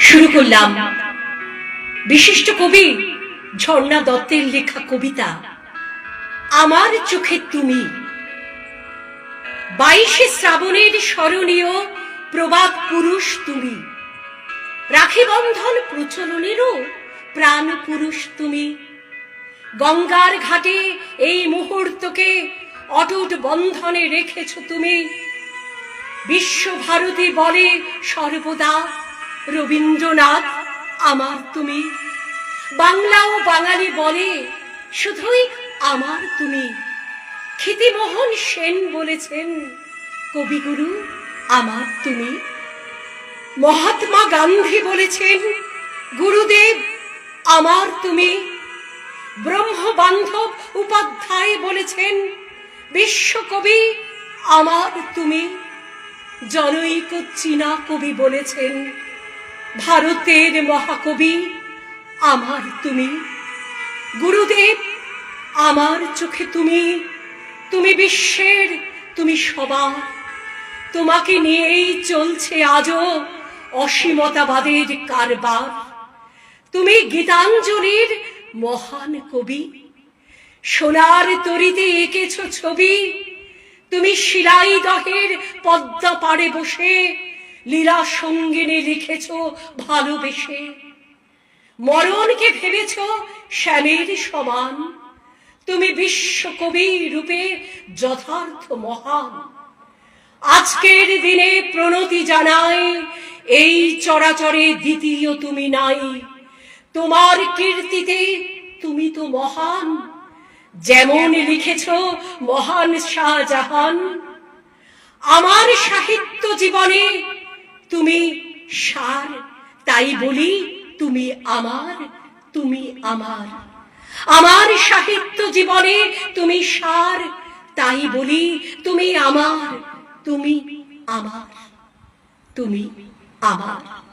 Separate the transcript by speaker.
Speaker 1: শুরু করলাম। বিশিষ্ট কবি ঝর্ণা দত্তের লেখা কবিতা। আমার চোখে তুমি। বাইশে শ্রাবণের স্মরণীয় প্রবাদ পুরুষ তুমি। রাখি বন্ধন প্রচলনেরও প্রাণ পুরুষ তুমি। গঙ্গার ঘাটে এই মুহূর্তকে অটুট বন্ধনে রেখেছ তুমি। বিশ্বভারতী বলে সর্বদা রবীন্দ্রনাথ, আমার তুমি। বাংলা ও বাঙালি বলে, শুধুই আমার তুমি। ক্ষিতিমোহন সেন বলেছেন, কবিগুরু, আমার তুমি। মহাত্মা গান্ধী বলেছেন, গুরুদেব, আমার তুমি। ব্রহ্মবান্ধব উপাধ্যায় বলেছেন, বিশ্বকবি, আমার তুমি। জনৈক চীনা কবি বলেছেন ভারতের মহাকবি আমার তুমি। গুরুদেব, আমার চোখে তুমি। তুমি বিশ্বের, তুমি সবার। তোমাকে নিয়েই চলছে আজও অসীমতাবাদের কারবার। তুমি গীতাঞ্জলির মহান কবি। সোনার তরিতে এঁকেছ ছবি। তুমি শিলাই দহের পদ্মা পাড়ে বসে লীলা সঙ্গিনী লিখেছ ভালোবেসে। মরণকে ভেবেছ শ্যামের সমান। তুমি বিশ্বকবি রূপে যথার্থ মহান। আজকের দিনে প্রণতি জানাই, এই চরাচরে দ্বিতীয় তুমি নাই। তোমার কীর্তিতে তুমি তো মহান। যেমন লিখেছ মহান শাহজাহান, আমার সাহিত্য জীবনে তুমি সার, তাই বলি তুমি আমার তুমি আমার। আমার সাহিত্য জীবনে তুমি সার, তাই বলি তুমি আমার তুমি আমার তুমি আমার।